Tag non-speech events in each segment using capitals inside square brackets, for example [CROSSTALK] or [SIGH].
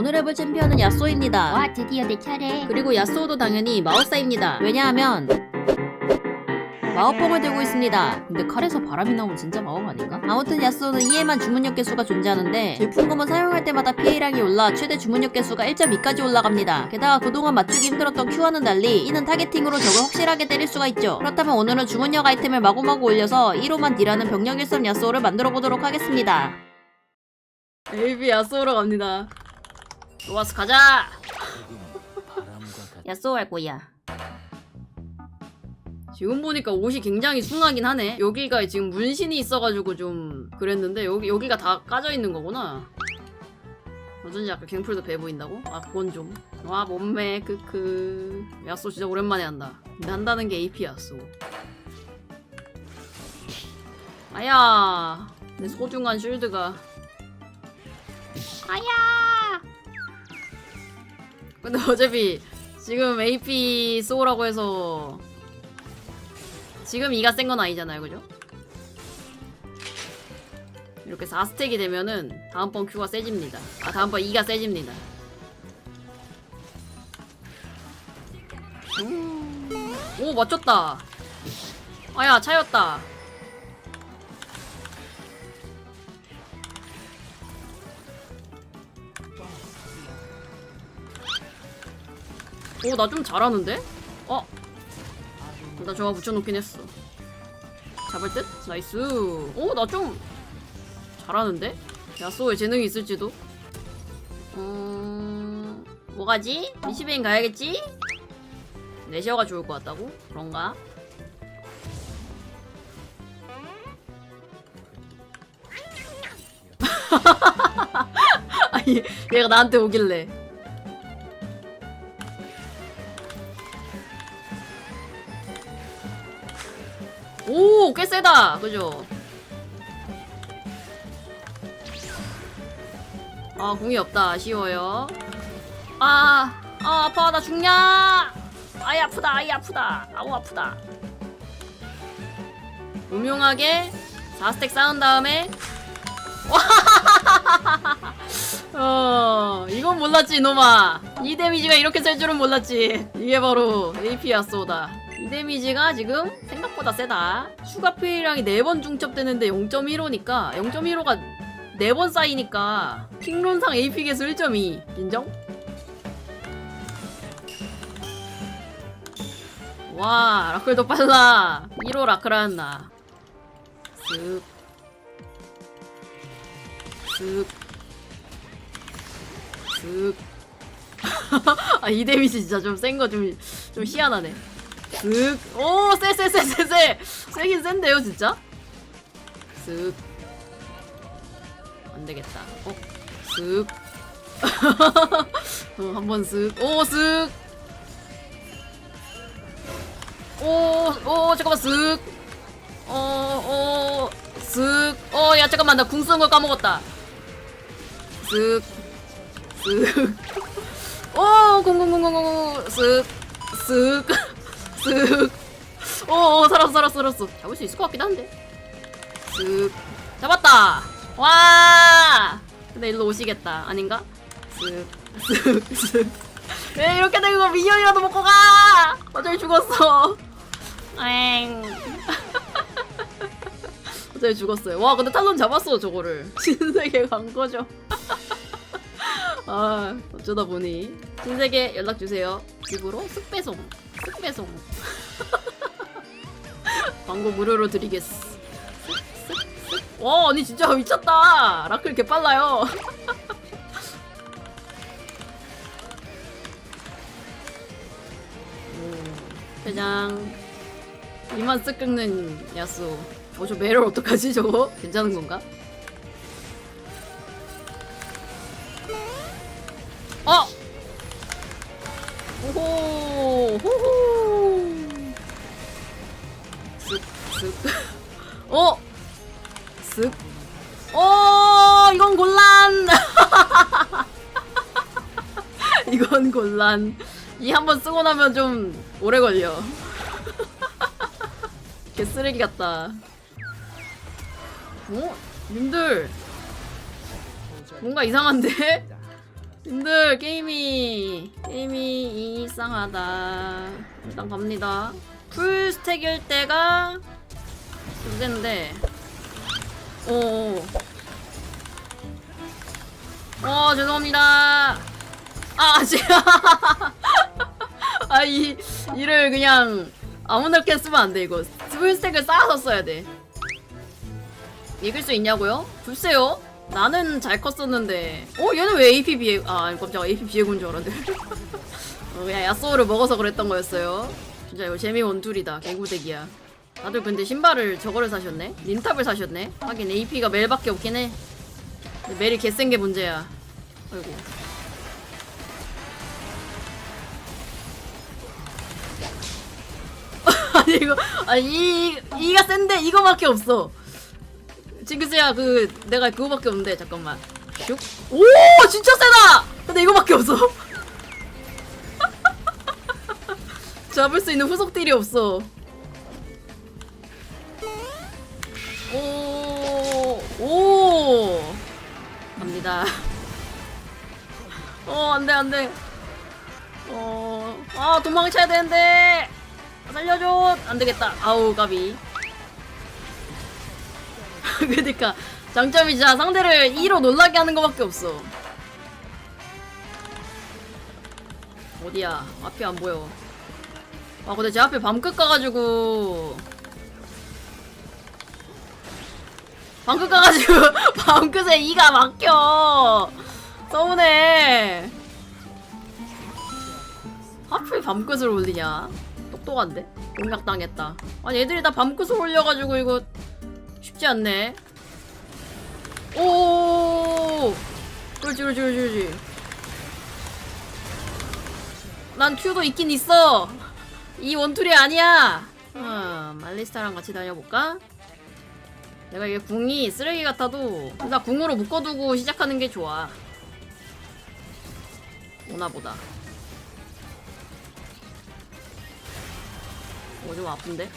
오늘 해볼 챔피언은 야쏘입니다. 와 드디어 내 차례 그리고 야쏘도 당연히 마법사입니다. 왜냐하면 마법봉을 들고 있습니다. 근데 칼에서 바람이 나오면 진짜 마법 아닌가? 아무튼 야쏘는 이에만 주문력 개수가 존재하는데 질풍검은 사용할 때마다 피해량이 올라 최대 주문력 개수가 1.2까지 올라갑니다. 게다가 그동안 맞추기 힘들었던 Q와는 달리 이는 타겟팅으로 적을 확실하게 때릴 수가 있죠. 그렇다면 오늘은 주문력 아이템을 마구마구 올려서 1호만 딜하는 병력 일섬 야쏘를 만들어 보도록 하겠습니다. AB 야쏘로 갑니다. 좋았어 가자! 야쏘 할 거야. 지금 보니까 옷이 굉장히 숭하긴 하네. 여기가 지금 문신이 있어가지고 좀 그랬는데 여기 여기가 다 까져 있는 거구나. 어쩐지 아까 갱플도 배 보인다고? 아 그건 좀. 와 몸매 크크. 야쏘 진짜 오랜만에 한다. 근데 한다는 게 AP 야쏘. 아야 내 소중한 쉴드가. 아야. 근데 어차피 지금 AP 쏘라고 해서 지금 이가 센 건 아니잖아요, 그죠? 이렇게 4스택이 되면은 다음번 Q가 세집니다. 아, 다음번 2가 세집니다. 음. 오, 맞췄다. 아야, 차였다. 오, 나 좀 잘하는데? 어? 나 저거 붙여놓긴 했어. 잡을 듯? 나이스. 오, 나 좀 잘하는데? 야쏘에 재능이 있을지도. 음, 뭐가지? 미시베인 가야겠지? 내셔가 좋을 것 같다고? 그런가? [LAUGHS] 아니, 얘가 나한테 오길래. 세다. 그죠? 아, 공이 없다. 아쉬워요. 아, 아, 아파. 나 죽냐? 아이, 아프다. 아이, 아프다. 아우, 아프다. 음흉하게 4스택 쌓은 다음에 [LAUGHS] 어, 이건 몰랐지, 이놈아. 이 데미지가 이렇게 셀 줄은 몰랐지. 이게 바로 AP 야쏘다. 이 데미지가 지금 생각보다 세다. 추가 피해량이 4번 중첩되는데 0.15니까 0.15가 4번 쌓이니까 킹론상 AP 개수 1.2 인정? 와 라클도 빨라 1호 라클하였나 쓱쓱 쓱. [LAUGHS] 아, 이 데미지 진짜 좀 센 거 좀, 좀 희한하네. 쓱. 오, 쎄, 쎄, 쎄, 쎄, 쎄. 세긴 센데요, 진짜? 쓱. 안 되겠다. 어, 쓱. [LAUGHS] 어, 한번 쓱. 오, 쓱. 오, 오, 잠깐만, 쓱. 어, 어, 쓱. 어, 야, 잠깐만, 나 궁 쓰는 걸 까먹었다. 쓱. 쓱. 오, 공공공공공 쓱. 쓱. 쓱. 오, 오, 살았어, 살았어, 살았어. 잡을 수 있을 것 같긴 한데. 쓱. 잡았다. 와. 근데 일로 오시겠다. 아닌가? 쓱. 쓱. 쓱. 왜 이렇게 된 거 미니언이라도 먹고 가! 어차피 죽었어. 엥. [LAUGHS] 어차피 죽었어요. 와, 근데 탈론 잡았어, 저거를. [LAUGHS] 신세계 간 거죠. 아, 어쩌다 보니. 신세계 연락 주세요. 집으로 쓱배송. 쓱배송. [LAUGHS] 광고 무료로 드리겠어. 와, 아니, 진짜 미쳤다. 라클 개 빨라요. 오, 대장. 이만 쓱 긁는 야수. 어, 저 매를 어떡하지, 저거? 괜찮은 건가? 어! 오호! 호호! 쓱, 쓱. 어! 쓱. 어! 이건 곤란! [LAUGHS] 이건 곤란. 이 한 번 쓰고 나면 좀 오래 걸려. [LAUGHS] 개 쓰레기 같다. 어? 님들 뭔가 이상한데? 님들 게임이 게임이 이상하다 일단 갑니다 풀 스택일 때가 문제인데 오. 어 죄송합니다 아 [LAUGHS] 제가 아이 이를 그냥 그냥 쓰면 안 돼 이거 풀 스택을 쌓아서 써야 돼 이길 수 있냐고요? 글쎄요. 나는 잘 컸었는데. 어, 얘는 왜 AP 비에, 아, 깜짝아, AP 비에군 줄 알았는데. [LAUGHS] 어, 그냥 야쏘를 먹어서 그랬던 거였어요. 진짜 이거 재미 원툴이다. 개구대기야. 다들 근데 신발을 저거를 사셨네? 닌탑을 사셨네? 하긴 AP가 멜밖에 없긴 해. 멜이 개센 게 문제야. 아이고. [LAUGHS] 아니, 이거, 아니, 이, 이가 센데 이거밖에 없어. 징크스야 그 내가 그거밖에 없는데 잠깐만. 슉. 오 진짜 세다! 근데 이거밖에 없어. [LAUGHS] 잡을 수 있는 후속 딜이 없어. 오 오. 갑니다. 어 안 돼 안 돼. 어 아 도망쳐야 되는데. 살려줘. 안 되겠다. 아우 가비 [LAUGHS] 그니까 장점이 진짜 상대를 2로 놀라게 하는 것밖에 없어. 어디야? 앞이 안 보여. 아 근데 제 앞에 밤끝 가가지고 밤끝 가가지고 [LAUGHS] 밤끝에 2가 막혀. 서운해. 하필 밤끝을 올리냐? 똑똑한데? 공략당했다. 아니 애들이 다 밤끝을 올려가지고 이거 쉽지 않네. 오, 그렇지, 그렇지, 그렇지. 난 큐도 있긴 있어. 이 원툴이 아니야. 음, 말리스타랑 같이 다녀볼까? 내가 이게 궁이 쓰레기 같아도 나 궁으로 묶어두고 시작하는 게 좋아. 오나 보다. 어, 좀 아픈데?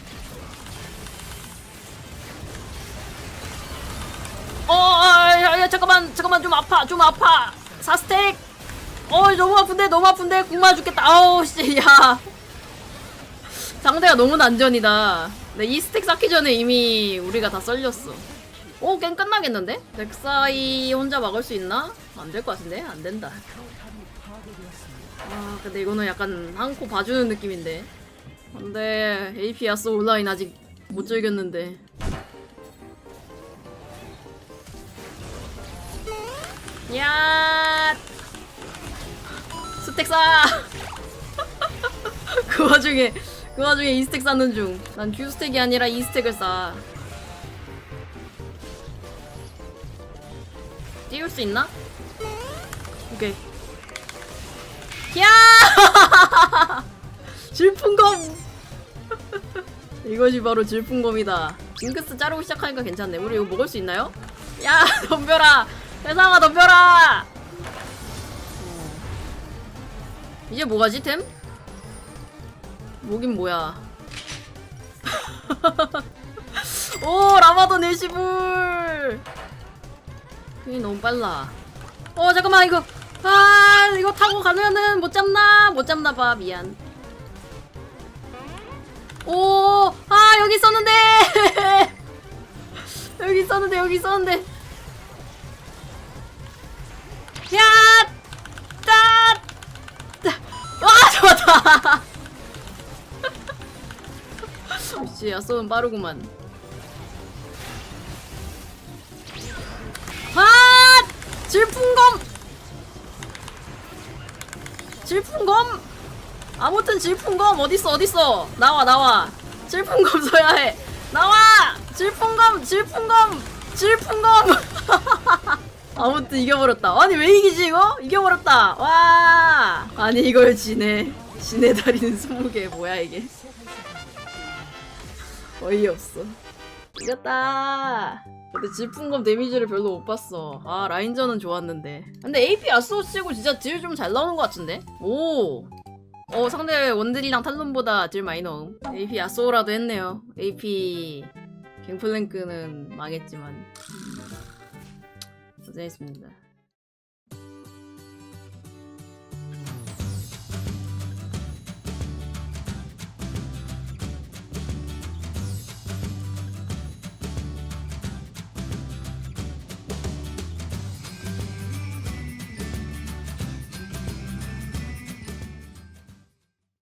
잠깐만, 잠깐만, 좀 아파, 좀 아파. 사스택. 어, 너무 아픈데, 너무 아픈데, 궁마 죽겠다. 아우, 씨, [LAUGHS] 야. 상대가 너무 난전이다. 네, 이 스택 쌓기 전에 이미 우리가 다 썰렸어. 오, 게임 끝나겠는데? 렉사이 혼자 막을 수 있나? 안 될 것 같은데? 안 된다. 아, 근데 이거는 약간 한 코 봐주는 느낌인데. 안돼, AP 야스 온라인 아직 못 즐겼는데. 야 스택 싸! [LAUGHS] 그 와중에 그 와중에 이 스택 쌓는 중. 난 듀 스택이 아니라 이 스택을 쌓아. 띄울 수 있나? 오케이. 야! [LAUGHS] 질풍검! [LAUGHS] 이것이 바로 질풍검이다. 징크스 자르고 시작하니까 괜찮네. 우리 이거 먹을 수 있나요? 야, 덤벼라! 세상아, 덤벼라! 어. 이제 뭐가지, 템? 뭐긴 뭐야. [LAUGHS] 오, 라마도 내시불! 이 너무 빨라. 어, 잠깐만, 이거. 아, 이거 타고 가면은 못 잡나? 못 잡나 봐, 미안. 오, 아, 여기 있었는데! [LAUGHS] 여기 있었는데, 여기 있었는데. 야! 따! 따! 와, 잡았다! 역시 야쏘는 빠르구만. 아! 질풍검! 질풍검! 아무튼 질풍검 어딨어 어딨어 나와 나와 질풍검 써야 해 나와 질풍검 질풍검 질풍검 [LAUGHS] 아무튼 이겨버렸다. 아니 왜 이기지 이거? 이겨버렸다. 와! 아니 이걸 지네 지네 다리는 20개. 뭐야 이게? 어이없어. 이겼다. 근데 질풍검 데미지를 별로 못 봤어. 아 라인전은 좋았는데. 근데 AP 아스오 치고 진짜 딜 좀 잘 나오는 것 같은데? 오! 어, 상대 원딜이랑 탈론보다 딜 많이 넣음. AP 야쏘라도 했네요. AP 갱플랭크는 망했지만. 고생했습니다.